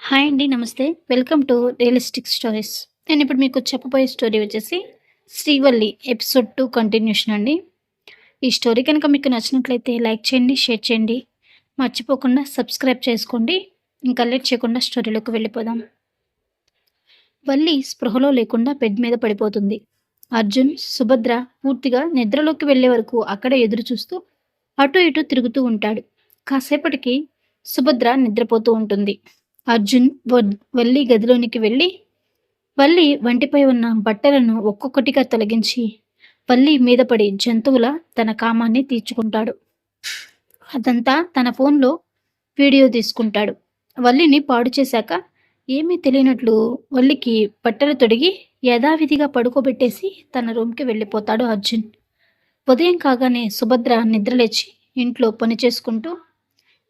Hi అండి. నమస్తే. Welcome to realistic stories. నేను ఇప్పుడు మీకు చెప్పబోయే స్టోరీ వచ్చేసి 'శ్రీవల్లి' ఎపిసోడ్ టూ కంటిన్యూషన్ అండి. ఈ స్టోరీ కనుక మీకు నచ్చినట్లయితే లైక్ చేయండి, షేర్ చేయండి. మర్చిపోకుండా సబ్స్క్రైబ్ చేసుకోండి. ఇంకా లేట్ చేయకుండా స్టోరీలోకి వెళ్ళిపోదాం. వల్లి స్పృహలో లేకుండా బెడ్ మీద పడిపోతుంది. అర్జున్, సుభద్ర పూర్తిగా నిద్రలోకి వెళ్ళే వరకు అక్కడే ఎదురు చూస్తూ అటు ఇటు తిరుగుతూ ఉంటాడు. కాసేపటికి సుభద్ర నిద్రపోతూ ఉంటుంది. అర్జున్ వల్లి గదిలోనికి వెళ్ళి వల్లి వంటిపై ఉన్న బట్టలను ఒక్కొక్కటిగా తొలగించి వల్లి మీద పడి జంతువుల తన కామాన్ని తీర్చుకుంటాడు. అదంతా తన ఫోన్లో వీడియో తీసుకుంటాడు. వల్లిని పాడు చేశాక ఏమీ తెలియనట్లు వల్లికి బట్టలు తొడిగి యథావిధిగా పడుకోబెట్టేసి తన రూమ్కి వెళ్ళిపోతాడు అర్జున్. ఉదయం కాగానే సుభద్ర నిద్రలేచి ఇంట్లో పని చేసుకుంటూ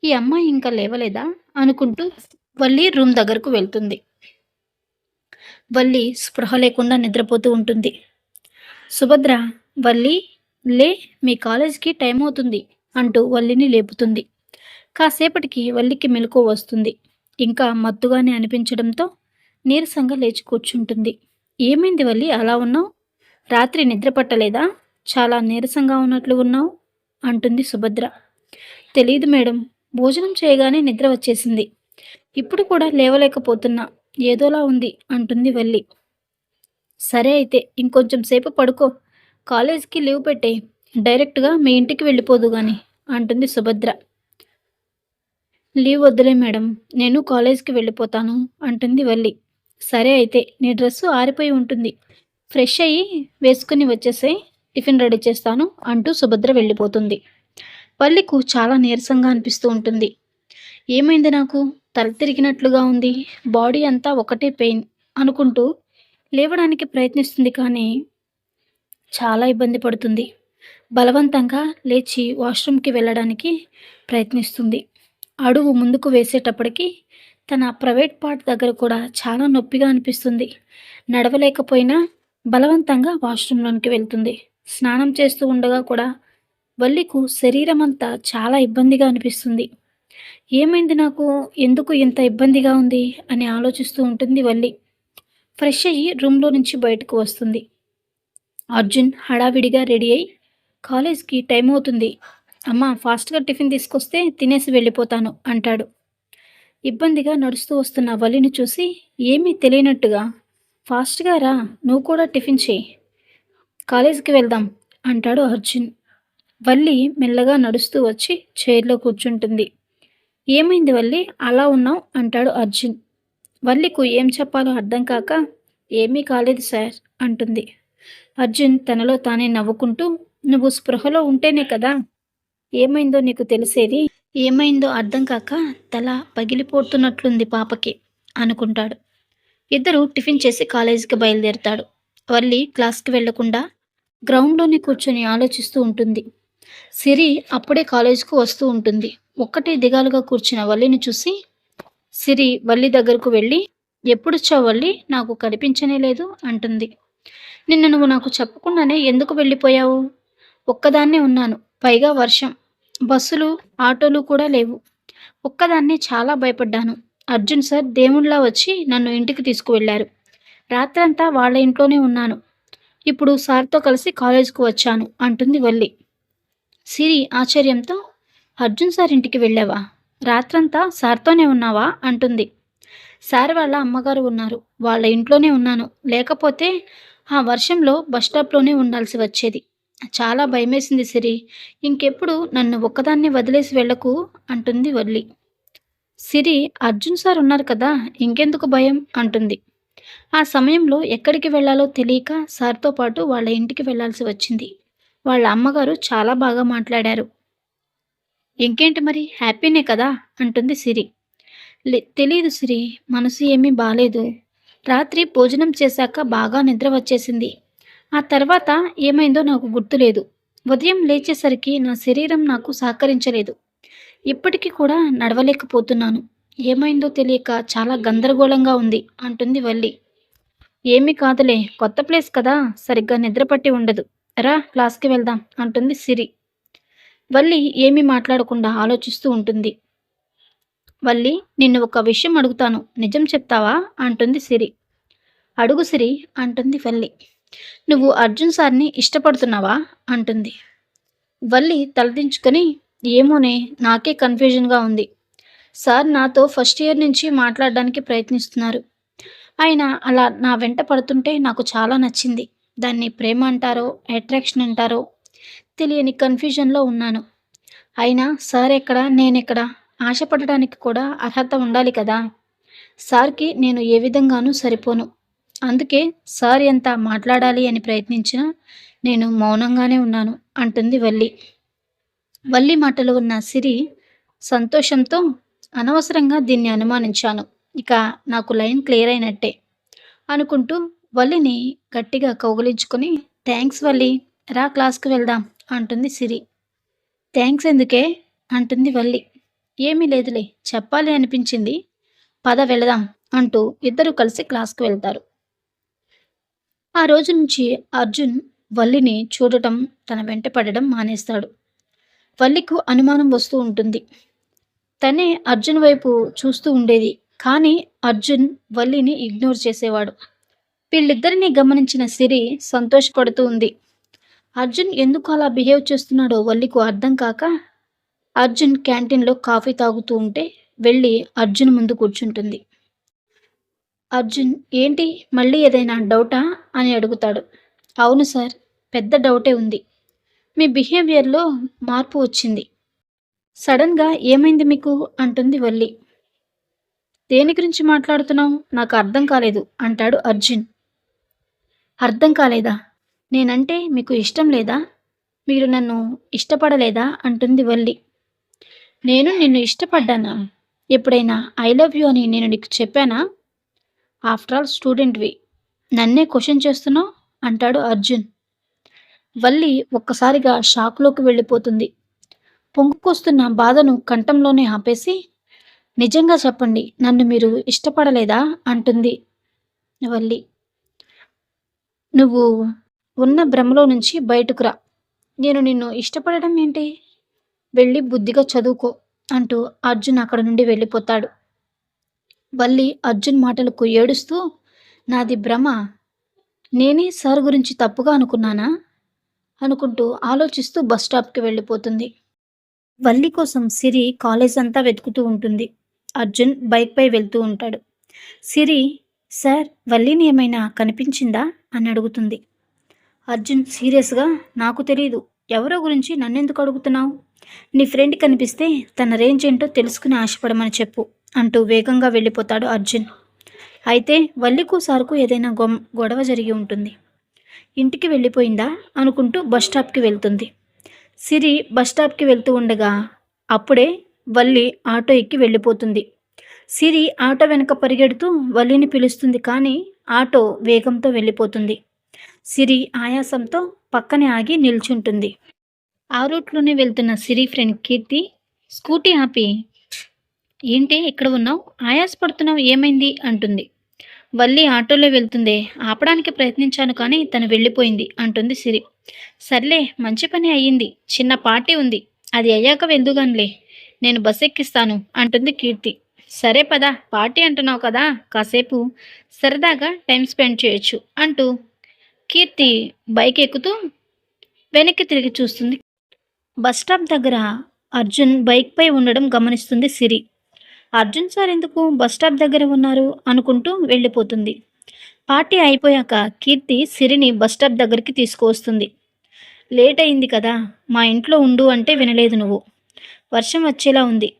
ఈ అమ్మాయి ఇంకా లేవలేదా అనుకుంటూ వల్లి రూమ్ దగ్గరకు వెళ్తుంది. వల్లి స్పృహ లేకుండా నిద్రపోతూ ఉంటుంది. సుభద్ర వల్లి లే మీ కాలేజీకి టైం అవుతుంది అంటూ వల్లిని లేపుతుంది. కాసేపటికి వల్లికి మెలకువ వస్తుంది. ఇంకా మత్తుగానే అనిపించడంతో నీరసంగా లేచి కూర్చుంటుంది. ఏమైంది వల్లి అలా ఉన్నావు? రాత్రి నిద్ర పట్టలేదా? చాలా నీరసంగా ఉన్నట్లు ఉన్నావు అంటుంది సుభద్ర. తెలియదు మేడం భోజనం చేయగానే నిద్ర వచ్చేసింది. ఇప్పుడు కూడా లేవలేకపోతున్నా ఏదోలా ఉంది అంటుంది వల్లి. సరే అయితే ఇంకొంచెం సేపు పడుకో కాలేజీకి లీవ్ పెట్టే డైరెక్ట్గా మీ ఇంటికి వెళ్ళిపోదు గాని అంటుంది సుభద్ర. లీవ్ వద్దులే మేడం నేను కాలేజీకి వెళ్ళిపోతాను అంటుంది వల్లి. సరే అయితే నీ డ్రెస్సు ఆరిపోయి ఉంటుంది. ఫ్రెష్ అయ్యి వేసుకుని వచ్చేసే టిఫిన్ రెడీ చేస్తాను అంటూ సుభద్ర వెళ్ళిపోతుంది. వల్లికు చాలా నీరసంగా అనిపిస్తూ ఉంటుంది. ఏమైంది నాకు తల తిరిగినట్లుగా ఉంది. బాడీ అంతా ఒకటే పెయిన్ అనుకుంటూ లేవడానికి ప్రయత్నిస్తుంది కానీ చాలా ఇబ్బంది పడుతుంది. బలవంతంగా లేచి వాష్రూమ్కి వెళ్ళడానికి ప్రయత్నిస్తుంది. అడుగు ముందుకు వేసేటప్పటికి తన ప్రైవేట్ పార్ట్ దగ్గర కూడా చాలా నొప్పిగా అనిపిస్తుంది. నడవలేకపోయినా బలవంతంగా వాష్రూమ్లోనికి వెళ్తుంది. స్నానం చేస్తూ ఉండగా కూడా వల్లికు అంతా చాలా ఇబ్బందిగా అనిపిస్తుంది. ఏమైంది నాకు ఎందుకు ఇంత ఇబ్బందిగా ఉంది అని ఆలోచిస్తూ ఉంటుంది వల్లి. ఫ్రెష్ అయ్యి రూమ్లో నుంచి బయటకు వస్తుంది. అర్జున్ హడావిడిగా రెడీ అయి కాలేజ్కి టైం అవుతుంది. అమ్మ ఫాస్ట్గా టిఫిన్ తీసుకొస్తే తినేసి వెళ్ళిపోతాను అంటాడు. ఇబ్బందిగా నడుస్తూ వస్తున్న వల్లిని చూసి ఏమీ తెలియనట్టుగా ఫాస్ట్గా రా నువ్వు కూడా టిఫిన్ చెయ్యి కాలేజీకి వెళ్దాం అంటాడు అర్జున్. వల్లి మెల్లగా నడుస్తూ వచ్చి చైర్లో కూర్చుంటుంది. ఏమైంది వల్లి అలా ఉన్నావు అంటాడు అర్జున్. వల్లికు ఏం చెప్పాలో అర్థం కాక ఏమీ కాలేదు సార్ అంటుంది. అర్జున్ తనలో తానే నవ్వుకుంటూ నువ్వు స్పృహలో ఉంటేనే కదా ఏమైందో నీకు తెలిసేది ఏమైందో అర్థం కాక తల పగిలిపోతున్నట్లుంది పాపకి అనుకుంటాడు. ఇద్దరు టిఫిన్ చేసి కాలేజీకి బయలుదేరుతాడు వల్లి క్లాస్కి వెళ్ళకుండా గ్రౌండ్లోనే కూర్చొని ఆలోచిస్తూ ఉంటుంది. సిరి అప్పుడే కాలేజీకు వస్తూ ఉంటుంది. ఒక్కటి దిగాలుగా కూర్చున్న వల్లిని చూసి సిరి వల్లి దగ్గరకు వెళ్ళి ఎప్పుడొచ్చావు వల్లి నాకు కనిపించనే లేదు అంటుంది. నిన్న నువ్వు నాకు చెప్పకుండానే ఎందుకు వెళ్ళిపోయావు? ఒక్కదాన్నే ఉన్నాను. పైగా వర్షం. బస్సులు ఆటోలు కూడా లేవు. ఒక్కదాన్నే చాలా భయపడ్డాను. అర్జున్ సార్ దేవుళ్ళ వచ్చి నన్ను ఇంటికి తీసుకువెళ్ళారు రాత్రంతా వాళ్ళ ఇంట్లోనే ఉన్నాను. ఇప్పుడు సార్తో కలిసి కాలేజీకి వచ్చాను అంటుంది వల్లి. సిరి ఆశ్చర్యంతో అర్జున్ సార్ ఇంటికి వెళ్ళావా? రాత్రంతా సార్తోనే ఉన్నావా అంటుంది. సార్ వాళ్ళ అమ్మగారు ఉన్నారు. వాళ్ళ ఇంట్లోనే ఉన్నాను. లేకపోతే ఆ వర్షంలో బస్టాప్లోనే ఉండాల్సి వచ్చేది. చాలా భయమేసింది సిరి. ఇంకెప్పుడు నన్ను ఒక్కదాన్ని వదిలేసి వెళ్ళకు అంటుంది వల్లి. సిరి అర్జున్ సార్ ఉన్నారు కదా ఇంకెందుకు భయం అంటుంది. ఆ సమయంలో ఎక్కడికి వెళ్ళాలో తెలియక సార్తో పాటు వాళ్ళ ఇంటికి వెళ్ళాల్సి వచ్చింది. వాళ్ళ అమ్మగారు చాలా బాగా మాట్లాడారు. ఇంకేంటి మరి హ్యాపీనే కదా అంటుంది సిరి. లే తెలీదు సిరి మనసు ఏమీ బాలేదు. రాత్రి భోజనం చేశాక బాగా నిద్ర వచ్చేసింది. ఆ తర్వాత ఏమైందో నాకు గుర్తులేదు. ఉదయం లేచేసరికి నా శరీరం నాకు సహకరించలేదు. ఇప్పటికీ కూడా నడవలేకపోతున్నాను. ఏమైందో తెలియక చాలా గందరగోళంగా ఉంది అంటుంది వల్లి. ఏమీ కాదులే కొత్త ప్లేస్ కదా సరిగ్గా నిద్రపట్టి ఉండదు. రా క్లాస్కి వెళ్దాం అంటుంది సిరి. వల్లి ఏమీ మాట్లాడకుండా ఆలోచిస్తూ ఉంటుంది. వల్లి నిన్ను ఒక విషయం అడుగుతాను. నిజం చెప్తావా? అంటుంది సిరి. అడుగు సిరి అంటుంది వల్లి. నువ్వు అర్జున్ సార్ని ఇష్టపడుతున్నావా? అంటుంది. వల్లి తలదించుకొని ఏమోనే నాకే కన్ఫ్యూజన్గా ఉంది. సార్ నాతో ఫస్ట్ ఇయర్ నుంచి మాట్లాడడానికి ప్రయత్నిస్తున్నారు. ఆయన అలా నా వెంట పడుతుంటే నాకు చాలా నచ్చింది. దాన్ని ప్రేమ అంటారో అట్రాక్షన్ అంటారో తెలియని కన్ఫ్యూజన్లో ఉన్నాను. అయినా సార్ ఎక్కడ? నేనెక్కడ? ఆశపడడానికి కూడా అర్హత ఉండాలి కదా. సార్కి నేను ఏ విధంగానూ సరిపోను. అందుకే సార్ ఎంత మాట్లాడాలి అని ప్రయత్నించినా నేను మౌనంగానే ఉన్నాను అంటుంది వల్లి. వల్లి మాటలు ఉన్న సిరి సంతోషంతో అనవసరంగా దీన్ని అనుమానించాను. ఇక నాకు లైన్ క్లియర్ అయినట్టే అనుకుంటూ వల్లిని గట్టిగా కౌగిలించుకొని థ్యాంక్స్ వల్లి. రా క్లాస్కి వెళ్దాం. అంటుంది సిరి. థ్యాంక్స్ ఎందుకే? అంటుంది వల్లి. ఏమీ లేదులే చెప్పాలి అనిపించింది. పద వెళదాం అంటూ ఇద్దరు కలిసి క్లాస్కి వెళ్తారు. ఆ రోజు నుంచి అర్జున్ వల్లిని చూడటం తన వెంట పడడం మానేస్తాడు. వల్లికు అనుమానం వస్తూ ఉంటుంది. తనే అర్జున్ వైపు చూస్తూ ఉండేది కానీ అర్జున్ వల్లిని ఇగ్నోర్ చేసేవాడు. వీళ్ళిద్దరిని గమనించిన సిరి సంతోషపడుతూ ఉంది. అర్జున్ ఎందుకు అలా బిహేవ్ చేస్తున్నాడో వల్లికు అర్థం కాక అర్జున్ క్యాంటీన్లో కాఫీ తాగుతూ ఉంటే వెళ్ళి అర్జున్ ముందు కూర్చుంటుంది. అర్జున్ ఏంటి? మళ్ళీ ఏదైనా డౌటా? అని అడుగుతాడు. అవును సార్ పెద్ద డౌటే ఉంది. మీ బిహేవియర్లో మార్పు వచ్చింది. సడన్గా ఏమైంది మీకు? అంటుంది వల్లి. దేని గురించి మాట్లాడుతున్నావు? నాకు అర్థం కాలేదు అంటాడు అర్జున్. అర్థం కాలేదా? నేనంటే మీకు ఇష్టం లేదా? మీరు నన్ను ఇష్టపడలేదా? అంటుంది వల్లి. నేను నిన్ను ఇష్టపడ్డానా? ఎప్పుడైనా ఐ లవ్ యూ అని నేను నీకు చెప్పానా? ఆఫ్టర్ ఆల్ స్టూడెంట్వి. నన్నే క్వశ్చన్ చేస్తున్నావు? అంటాడు అర్జున్. వల్లి ఒక్కసారిగా షాక్లోకి వెళ్ళిపోతుంది. పొంగుకొస్తున్న బాధను కంఠంలోనే ఆపేసి నిజంగా చెప్పండి నన్ను మీరు ఇష్టపడలేదా? అంటుంది వల్లి. నువ్వు ఉన్న భ్రమలో నుంచి బయటకు రా. నేను నిన్ను ఇష్టపడడం ఏంటి? వెళ్ళి బుద్ధిగా చదువుకో అంటూ అర్జున్ అక్కడ నుండి వెళ్ళిపోతాడు. వల్లి అర్జున్ మాటలకు ఏడుస్తూ నాది భ్రమ. నేనే సార్ గురించి తప్పుగా అనుకున్నానా? అనుకుంటూ ఆలోచిస్తూ బస్ స్టాప్కి వెళ్ళిపోతుంది. వల్లి కోసం సిరి కాలేజ్ అంతా వెతుకుతూ ఉంటుంది. అర్జున్ బైక్పై వెళ్తూ ఉంటాడు. సిరి సార్ వల్లిని ఏమైనా కనిపించిందా? అని అడుగుతుంది. అర్జున్ సీరియస్గా నాకు తెలియదు ఎవరో గురించి నన్నెందుకు అడుగుతున్నావు? నీ ఫ్రెండ్ కనిపిస్తే తన రేంజ్ ఏంటో తెలుసుకుని ఆశపడమని చెప్పు అంటూ వేగంగా వెళ్ళిపోతాడు అర్జున్. అయితే వల్లికు సార్కు ఏదైనా గొ గొడవ జరిగి ఉంటుంది. ఇంటికి వెళ్ళిపోయిందా అనుకుంటూ బస్ స్టాప్కి వెళ్తుంది. సిరి బస్ స్టాప్కి వెళ్తూ ఉండగా అప్పుడే వల్లి ఆటో ఎక్కి వెళ్ళిపోతుంది. సిరి ఆటో వెనక పరిగెడుతూ వల్లిని పిలుస్తుంది కానీ ఆటో వేగంతో వెళ్ళిపోతుంది. సిరి ఆయాసంతో పక్కనే ఆగి నిల్చుంటుంది. ఆ రూట్లోనే వెళ్తున్న సిరి ఫ్రెండ్ కీర్తి స్కూటీ ఆపి ఏంటి ఇక్కడ ఉన్నావు? ఆయాసపడుతున్నావు? ఏమైంది? అంటుంది. వల్లి ఆటోలో వెళ్తుందే ఆపడానికి ప్రయత్నించాను కానీ తను వెళ్ళిపోయింది అంటుంది సిరి. సర్లే మంచి పని అయ్యింది. చిన్న పార్టీ ఉంది. అది అయ్యాక వెళ్దుగానిలే నేను బస్ ఎక్కిస్తాను అంటుంది కీర్తి. సరే పదా పార్టీ అంటున్నావు కదా కాసేపు సరదాగా టైం స్పెండ్ చేయొచ్చు అంటూ కీర్తి బైక్ ఎక్కుతూ వెనక్కి తిరిగి చూస్తుంది. బస్ స్టాప్ దగ్గర అర్జున్ బైక్పై ఉండడం గమనిస్తుంది సిరి. అర్జున్ సార్ ఎందుకు బస్ స్టాప్ దగ్గర ఉన్నారు అనుకుంటూ వెళ్ళిపోతుంది. పార్టీ అయిపోయాక కీర్తి సిరిని బస్ స్టాప్ దగ్గరికి తీసుకువస్తుంది. లేట్ అయింది కదా మా ఇంట్లో ఉండు అంటే వినలేదు నువ్వు. వర్షం వచ్చేలా ఉంది.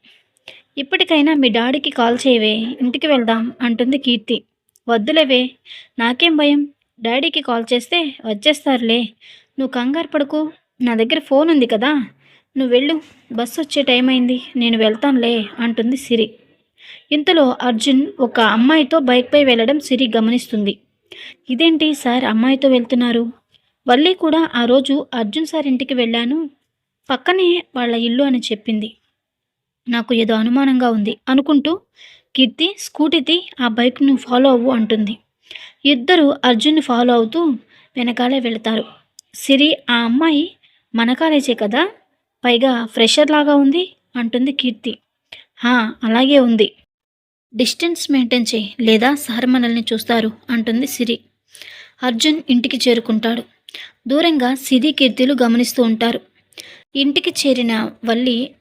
ఇప్పటికైనా మీ డాడీకి కాల్ చేయవే ఇంటికి వెళ్దాం అంటుంది కీర్తి. వద్దులేవే నాకేం భయం? డాడీకి కాల్ చేస్తే వచ్చేస్తారులే. నువ్వు కంగారు పడుకో. నా దగ్గర ఫోన్ ఉంది కదా. నువ్వు వెళ్ళు. బస్సు వచ్చే టైం అయింది. నేను వెళ్తానులే అంటుంది సిరి. ఇంతలో అర్జున్ ఒక అమ్మాయితో బైక్పై వెళ్ళడం సిరి గమనిస్తుంది. ఇదేంటి సార్ అమ్మాయితో వెళ్తున్నారు? వల్లి కూడా ఆ రోజు అర్జున్ సార్ ఇంటికి వెళ్ళాను. పక్కనే వాళ్ళ ఇల్లు అని చెప్పింది. నాకు ఏదో అనుమానంగా ఉంది అనుకుంటూ కీర్తి స్కూటీది ఆ బైక్ను ఫాలో అవ్వు అంటుంది. ఇద్దరు అర్జున్ని ఫాలో అవుతూ వెనకాలే వెళతారు. సిరి ఆ అమ్మాయి మన కాలేజే కదా? పైగా ఫ్రెషర్ లాగా ఉంది అంటుంది కీర్తి. హా అలాగే ఉంది. డిస్టెన్స్ మెయింటైన్ చేయి లేదా సార్ మనల్ని చూస్తారు అంటుంది సిరి. అర్జున్ ఇంటికి చేరుకుంటాడు. దూరంగా సిరి కీర్తిలు గమనిస్తూ ఉంటారు. ఇంటికి చేరిన వల్లి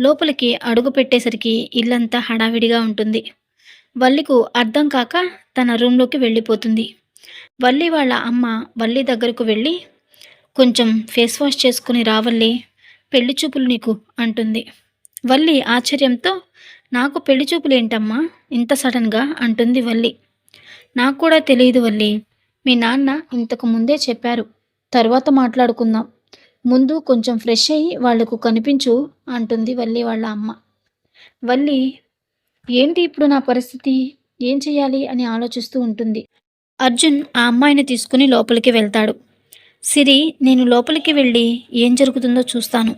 లోపలికి అడుగు పెట్టేసరికి ఇల్లంతా హడావిడిగా ఉంటుంది. వల్లికు అర్థం కాక తన రూమ్లోకి వెళ్ళిపోతుంది. వల్లి వాళ్ళ అమ్మ వల్లి దగ్గరకు వెళ్ళి కొంచెం ఫేస్ వాష్ చేసుకుని రావల్లి పెళ్ళి చూపులు నీకు అంటుంది. వల్లి ఆశ్చర్యంతో నాకు పెళ్ళి చూపులు ఏంటమ్మా ఇంత సడన్గా అంటుంది వల్లి. నాకు కూడా తెలియదు వల్లి మీ నాన్న ఇంతకు ముందే చెప్పారు తర్వాత మాట్లాడుకుందాం ముందు కొంచెం ఫ్రెష్ అయ్యి వాళ్ళకు కనిపించు అంటుంది వల్లి వాళ్ళ అమ్మ. వల్లి ఏంటి ఇప్పుడు నా పరిస్థితి? ఏం చేయాలి? అని ఆలోచిస్తూ ఉంటుంది. అర్జున్ ఆ అమ్మాయిని తీసుకుని లోపలికి వెళ్తాడు. సిరి నేను లోపలికి వెళ్ళి ఏం జరుగుతుందో చూస్తాను.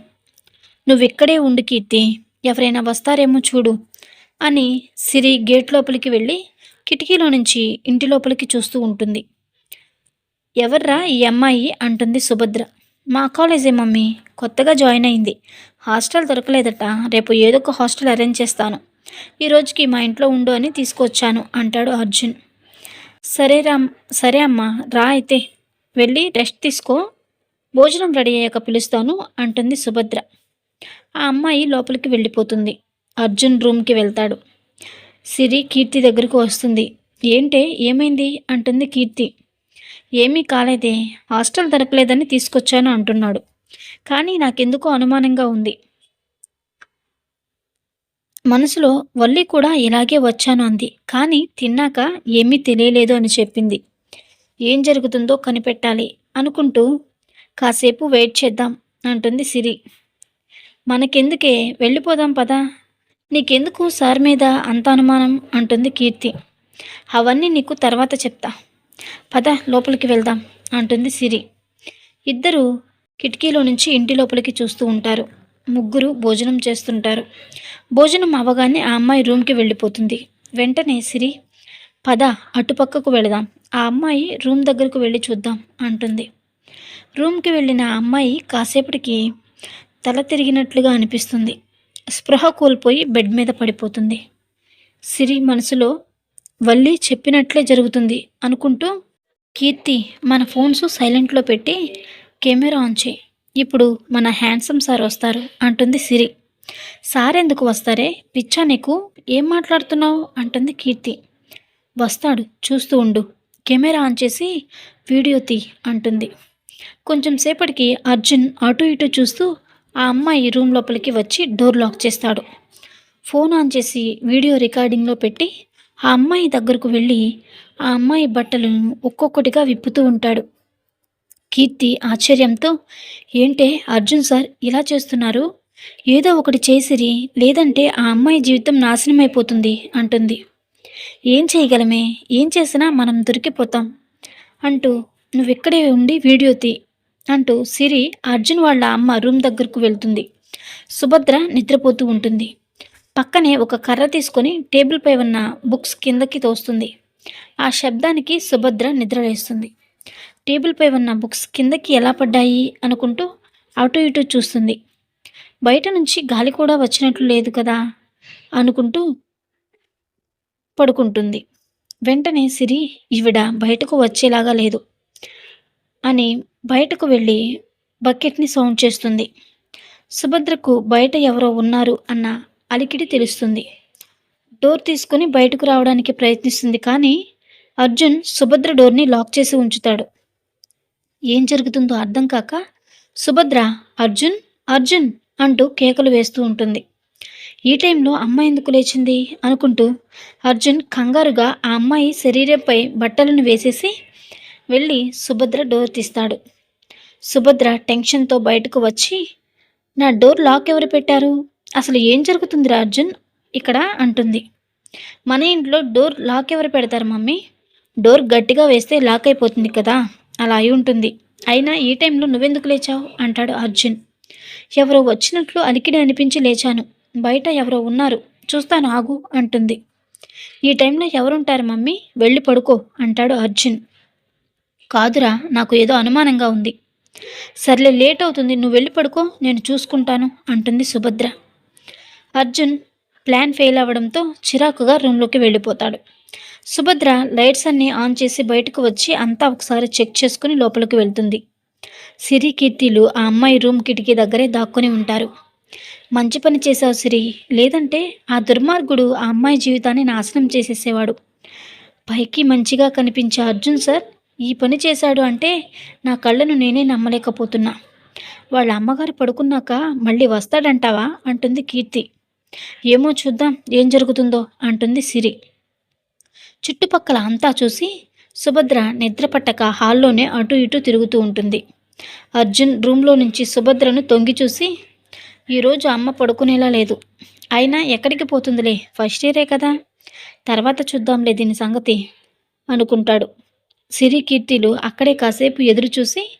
నువ్విక్కడే ఉండు కీర్తి. ఎవరైనా వస్తారేమో చూడు అని సిరి గేట్ లోపలికి వెళ్ళి కిటికీలో నుంచి ఇంటి లోపలికి చూస్తూ ఉంటుంది. ఎవర్రా ఈ అమ్మాయి? అంటుంది సుభద్ర. మా కాలేజే మమ్మీ. కొత్తగా జాయిన్ అయింది. హాస్టల్ దొరకలేదట. రేపు ఏదో ఒక హాస్టల్ అరేంజ్ చేస్తాను. ఈ రోజుకి మా ఇంట్లో ఉండు అని తీసుకొచ్చాను అంటాడు అర్జున్. సరే రామ్ సరే అమ్మా రా అయితే. వెళ్ళి రెస్ట్ తీసుకో భోజనం రెడీ అయ్యాక పిలుస్తాను అంటుంది సుభద్ర. ఆ అమ్మాయి లోపలికి వెళ్ళిపోతుంది. అర్జున్ రూమ్కి వెళ్తాడు. సిరి కీర్తి దగ్గరకు వస్తుంది. ఏంటే ఏమైంది? అంటుంది కీర్తి. ఏమీ కాలేదే హాస్టల్ దొరకలేదని తీసుకొచ్చాను అంటున్నాడు. కానీ నాకెందుకో అనుమానంగా ఉంది. మనసులో వల్లి కూడా ఇలాగే వచ్చాను అంది కానీ తిన్నాక ఏమీ తెలియలేదు అని చెప్పింది. ఏం జరుగుతుందో కనిపెట్టాలి అనుకుంటూ కాసేపు వెయిట్ చేద్దాం అంటుంది సిరి. మనకెందుకే? వెళ్ళిపోదాం పదా. నీకెందుకు సార్ మీద అంత అనుమానం? అంటుంది కీర్తి. అవన్నీ నీకు తర్వాత చెప్తా. పద లోపలికి వెళ్దాం అంటుంది సిరి. ఇద్దరు కిటికీలో నుంచి ఇంటి లోపలికి చూస్తూ ఉంటారు. ముగ్గురు భోజనం చేస్తుంటారు. భోజనం అవ్వగానే ఆ అమ్మాయి రూమ్కి వెళ్ళిపోతుంది. వెంటనే సిరి పద అటుపక్కకు వెళదాం. ఆ అమ్మాయి రూమ్ దగ్గరకు వెళ్ళి చూద్దాం అంటుంది. రూమ్కి వెళ్ళిన ఆ అమ్మాయి కాసేపటికి తల తిరిగినట్లుగా అనిపిస్తుంది. స్పృహ కోల్పోయి బెడ్ మీద పడిపోతుంది. సిరి మనసులో వల్లి చెప్పినట్లే జరుగుతుంది అనుకుంటూ కీర్తి మన ఫోన్స్ సైలెంట్లో పెట్టి కెమెరా ఆన్ చేయి. ఇప్పుడు మన హ్యాండ్సమ్ సార్ వస్తారు అంటుంది సిరి. సార్ ఎందుకు వస్తారే? పిచ్చా నీకు ఏం మాట్లాడుతున్నావు? అంటుంది కీర్తి. వస్తాడు చూస్తూ ఉండు. కెమెరా ఆన్ చేసి వీడియో తీ అంటుంది. కొంచెం సేపటికి అర్జున్ అటు ఇటు చూస్తూ ఆ అమ్మాయి రూమ్ లోపలికి వచ్చి డోర్ లాక్ చేస్తాడు. ఫోన్ ఆన్ చేసి వీడియో రికార్డింగ్లో పెట్టి ఆ అమ్మాయి దగ్గరకు వెళ్ళి ఆ అమ్మాయి బట్టలను ఒక్కొక్కటిగా విప్పుతూ ఉంటాడు. కీర్తి ఆశ్చర్యంతో ఏంటే అర్జున్ సార్ ఇలా చేస్తున్నారు? ఏదో ఒకటి చేసిరి లేదంటే ఆ అమ్మాయి జీవితం నాశనమైపోతుంది అంటుంది. ఏం చేయగలమే? ఏం చేసినా మనం దొరికిపోతాం అంటూ నువ్వెక్కడే ఉండి వీడియో తీ అంటూ సిరి అర్జున్ వాళ్ళ అమ్మ రూమ్ దగ్గరకు వెళ్తుంది. సుభద్ర నిద్రపోతూ ఉంటుంది. పక్కనే ఒక కర్ర తీసుకొని టేబుల్పై ఉన్న బుక్స్ కిందకి తోస్తుంది. ఆ శబ్దానికి సుభద్ర నిద్రలేస్తుంది. టేబుల్పై ఉన్న బుక్స్ కిందకి ఎలా పడ్డాయి అనుకుంటూ అటు ఇటు చూస్తుంది. బయట నుంచి గాలి కూడా వచ్చినట్లు లేదు కదా అనుకుంటూ పడుకుంటుంది. వెంటనే సిరి ఈవిడ బయటకు వచ్చేలాగా లేదు అని బయటకు వెళ్ళి బకెట్ని సౌండ్ చేస్తుంది. సుభద్రకు బయట ఎవరో ఉన్నారు అన్న అలికిడి తెలుస్తుంది. డోర్ తీసుకుని బయటకు రావడానికి ప్రయత్నిస్తుంది కానీ అర్జున్ సుభద్ర డోర్ని లాక్ చేసి ఉంచుతాడు. ఏం జరుగుతుందో అర్థం కాక సుభద్ర అర్జున్ అర్జున్ అంటూ కేకలు వేస్తూ ఉంటుంది. ఈ టైంలో అమ్మాయి ఎందుకు లేచింది అనుకుంటూ అర్జున్ కంగారుగా ఆ అమ్మాయి శరీరంపై బట్టలను వేసేసి వెళ్ళి సుభద్ర డోర్ తీస్తాడు. సుభద్ర టెన్షన్తో బయటకు వచ్చి నా డోర్ లాక్ ఎవరు పెట్టారు? అసలు ఏం జరుగుతుందిరా అర్జున్? ఇక్కడ అంటుంది. మన ఇంట్లో డోర్ లాక్ ఎవరు పెడతారు మమ్మీ? డోర్ గట్టిగా వేస్తే లాక్ అయిపోతుంది కదా? అలా అయి ఉంటుంది. అయినా ఈ టైంలో నువ్వెందుకు లేచావు? అంటాడు అర్జున్. ఎవరో వచ్చినట్లు అలికిడి అనిపించి లేచాను. బయట ఎవరో ఉన్నారు. చూస్తాను ఆగు అంటుంది. ఈ టైంలో ఎవరుంటారు మమ్మీ? వెళ్ళి పడుకో అంటాడు అర్జున్. కాదురా నాకు ఏదో అనుమానంగా ఉంది. సర్లే లేట్ అవుతుంది. నువ్వు వెళ్ళి పడుకో నేను చూసుకుంటాను అంటుంది సుభద్ర. అర్జున్ ప్లాన్ ఫెయిల్ అవ్వడంతో చిరాకుగా రూమ్లోకి వెళ్ళిపోతాడు. సుభద్ర లైట్స్ అన్నీ ఆన్ చేసి బయటకు వచ్చి అంతా ఒకసారి చెక్ చేసుకుని లోపలికి వెళ్తుంది. సిరి కీర్తిలు ఆ అమ్మాయి రూమ్ కిటికీ దగ్గరే దాక్కుని ఉంటారు. మంచి పని చేశావు సిరి. లేదంటే ఆ దుర్మార్గుడు ఆ అమ్మాయి జీవితాన్ని నాశనం చేసేసేవాడు. పైకి మంచిగా కనిపించే అర్జున్ సార్ ఈ పని చేశాడు అంటే నా కళ్ళను నేనే నమ్మలేకపోతున్నా. వాళ్ళ అమ్మగారు పడుకున్నాక మళ్ళీ వస్తాడంటావా? అంటుంది కీర్తి. ఏమో చూద్దాం ఏం జరుగుతుందో అంటుంది సిరి. చుట్టుపక్కల అంతా చూసి సుభద్ర నిద్ర పట్టక హాల్లోనే అటు ఇటు తిరుగుతూ ఉంటుంది. అర్జున్ రూమ్లో నుంచి సుభద్రను తొంగి చూసి ఈరోజు అమ్మ పడుకునేలా లేదు. అయినా ఎక్కడికి పోతుందిలే? ఫస్ట్ ఇయరే కదా. తర్వాత చూద్దాంలే దీని సంగతి అనుకుంటాడు. సిరి కీర్తిలు అక్కడే కాసేపు ఎదురు చూసి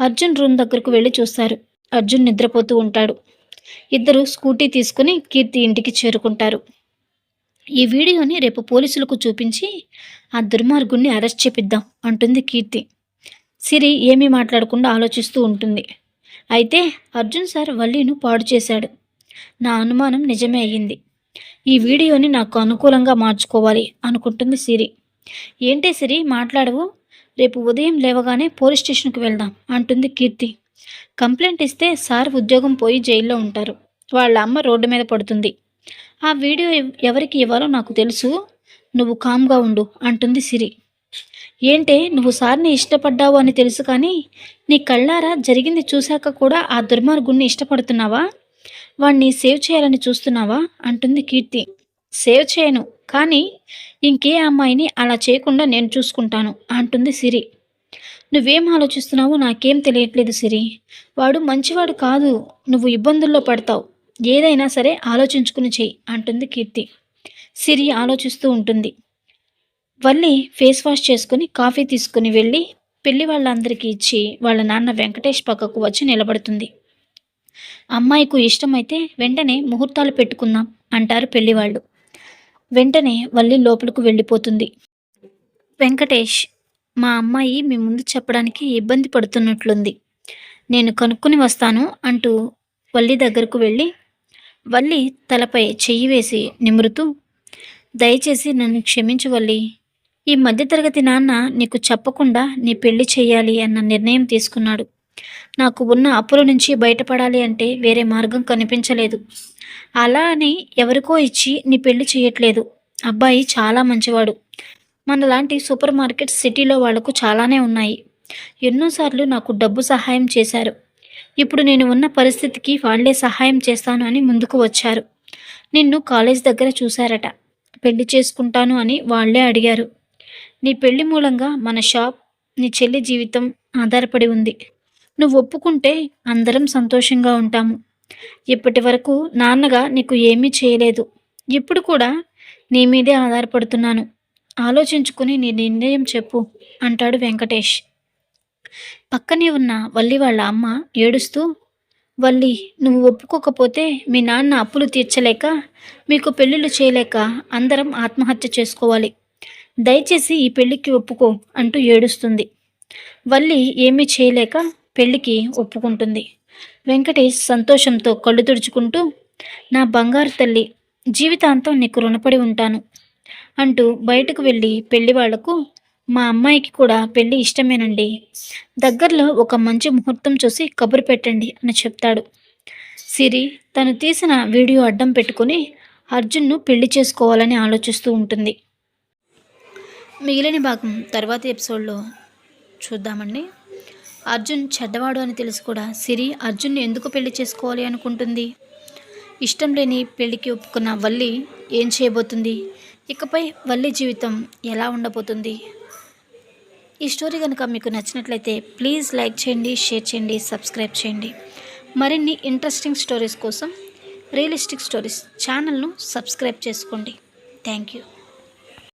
అర్జున్ రూమ్ దగ్గరకు వెళ్ళి చూస్తారు. అర్జున్ నిద్రపోతూ ఉంటాడు. ఇద్దరు స్కూటీ తీసుకుని కీర్తి ఇంటికి చేరుకుంటారు. ఈ వీడియోని రేపు పోలీసులకు చూపించి ఆ దుర్మార్గుణ్ణి అరెస్ట్ చేపిద్దాం అంటుంది కీర్తి. సిరి ఏమీ మాట్లాడకుండా ఆలోచిస్తూ ఉంటుంది. అయితే అర్జున్ సార్ వల్లీను పాడు చేశాడు. నా అనుమానం నిజమే అయ్యింది. ఈ వీడియోని నాకు అనుకూలంగా మార్చుకోవాలి అనుకుంటుంది సిరి. ఏంటే సిరి మాట్లాడవు. రేపు ఉదయం లేవగానే పోలీస్ స్టేషన్కి వెళ్దాం అంటుంది కీర్తి. కంప్లైంట్ ఇస్తే సార్ ఉద్యోగం పోయి జైల్లో ఉంటారు. వాళ్ళ అమ్మ రోడ్డు మీద పడుతుంది. ఆ వీడియో ఎవరికి ఇవ్వాలో నాకు తెలుసు. నువ్వు కామ్గా ఉండు అంటుంది సిరి. ఏంటే నువ్వు సార్ని ఇష్టపడ్డావు అని తెలుసు కానీ నీ కళ్ళారా జరిగింది చూశాక కూడా ఆ దుర్మార్గుణ్ణి ఇష్టపడుతున్నావా? వాణ్ణి సేవ్ చేయాలని చూస్తున్నావా? అంటుంది కీర్తి. సేవ్ చేయను కానీ ఇంకే అమ్మాయిని అలా చేయకుండా నేను చూసుకుంటాను అంటుంది సిరి. నువ్వేం ఆలోచిస్తున్నావో నాకేం తెలియట్లేదు సిరి. వాడు మంచివాడు కాదు నువ్వు ఇబ్బందుల్లో పడతావు. ఏదైనా సరే ఆలోచించుకుని చెయ్యి అంటుంది కీర్తి. సిరి ఆలోచిస్తూ ఉంటుంది. వల్లి ఫేస్ వాష్ చేసుకుని కాఫీ తీసుకుని వెళ్ళి పెళ్ళి వాళ్ళందరికీ ఇచ్చి వాళ్ళ నాన్న వెంకటేష్ పక్కకు వచ్చి నిలబడుతుంది. అమ్మాయికు ఇష్టమైతే వెంటనే ముహూర్తాలు పెట్టుకుందాం అంటారు పెళ్ళివాళ్ళు. వెంటనే వల్లి లోపలికి వెళ్ళిపోతుంది. వెంకటేష్ మా అమ్మాయి మీ ముందు చెప్పడానికి ఇబ్బంది పడుతున్నట్లుంది. నేను కనుక్కొని వస్తాను అంటూ వల్లి దగ్గరకు వెళ్ళి వల్లి తలపై చెయ్యి వేసి నిమురుతూ దయచేసి నన్ను క్షమించు వల్లి. ఈ మధ్యతరగతి నాన్న నీకు చెప్పకుండా నీ పెళ్ళి చేయాలి అన్న నిర్ణయం తీసుకున్నాడు. నాకు ఉన్న అప్పుల నుంచి బయటపడాలి అంటే వేరే మార్గం కనిపించలేదు. అలా అని ఎవరికో ఇచ్చి నీ పెళ్ళి చేయట్లేదు అబ్బాయి చాలా మంచివాడు. మనలాంటి సూపర్ మార్కెట్ సిటీలో వాళ్ళకు చాలానే ఉన్నాయి. ఎన్నోసార్లు నాకు డబ్బు సహాయం చేశారు. ఇప్పుడు నేను ఉన్న పరిస్థితికి వాళ్ళే సహాయం చేస్తాను అని ముందుకు వచ్చారు. నిన్ను కాలేజ్ దగ్గర చూశారట. పెళ్ళి చేసుకుంటాను అని వాళ్ళే అడిగారు. నీ పెళ్ళి మూలంగా మన షాప్ నీ చెల్లి జీవితం ఆధారపడి ఉంది. నువ్వు ఒప్పుకుంటే అందరం సంతోషంగా ఉంటాము. ఇప్పటి వరకు నాన్నగా నీకు ఏమీ చేయలేదు. ఇప్పుడు కూడా నీ మీదే ఆధారపడుతున్నాను. ఆలోచించుకుని నీ నిర్ణయం చెప్పు అంటాడు వెంకటేష్. పక్కనే ఉన్న వల్లి వాళ్ళ అమ్మ ఏడుస్తూ వల్లి నువ్వు ఒప్పుకోకపోతే మీ నాన్న అప్పులు తీర్చలేక మీకు పెళ్ళిళ్ళు చేయలేక అందరం ఆత్మహత్య చేసుకోవాలి. దయచేసి ఈ పెళ్ళికి ఒప్పుకో అంటూ ఏడుస్తుంది. వల్లి ఏమీ చేయలేక పెళ్ళికి ఒప్పుకుంటుంది. వెంకటేష్ సంతోషంతో కళ్ళు తుడుచుకుంటూ నా బంగారు తల్లి జీవితాంతం నీకు రుణపడి ఉంటాను అంటూ బయటకు వెళ్ళి పెళ్ళి వాళ్ళకు మా అమ్మాయికి కూడా పెళ్ళి ఇష్టమేనండి. దగ్గరలో ఒక మంచి ముహూర్తం చూసి కబురు పెట్టండి అని చెప్తాడు. సిరి తను తీసిన వీడియో అడ్డం పెట్టుకుని అర్జున్ను పెళ్ళి చేసుకోవాలని ఆలోచిస్తూ ఉంటుంది. మిగిలిన భాగం తర్వాత ఎపిసోడ్లో చూద్దామండి. అర్జున్ చెడ్డవాడు అని తెలిసి కూడా సిరి అర్జున్ని ఎందుకు పెళ్ళి చేసుకోవాలి అనుకుంటుంది? ఇష్టం లేని పెళ్ళికి ఒప్పుకున్న వల్లి ఏం చేయబోతుంది? ఇకపై వల్లి జీవితం ఎలా ఉండబోతుంది? ఈ స్టోరీ కనుక మీకు నచ్చినట్లయితే ప్లీజ్ లైక్ చేయండి షేర్ చేయండి సబ్స్క్రైబ్ చేయండి. మరిన్ని ఇంట్రెస్టింగ్ స్టోరీస్ కోసం రియలిస్టిక్ స్టోరీస్ ఛానల్ను సబ్స్క్రైబ్ చేసుకోండి. Thank you.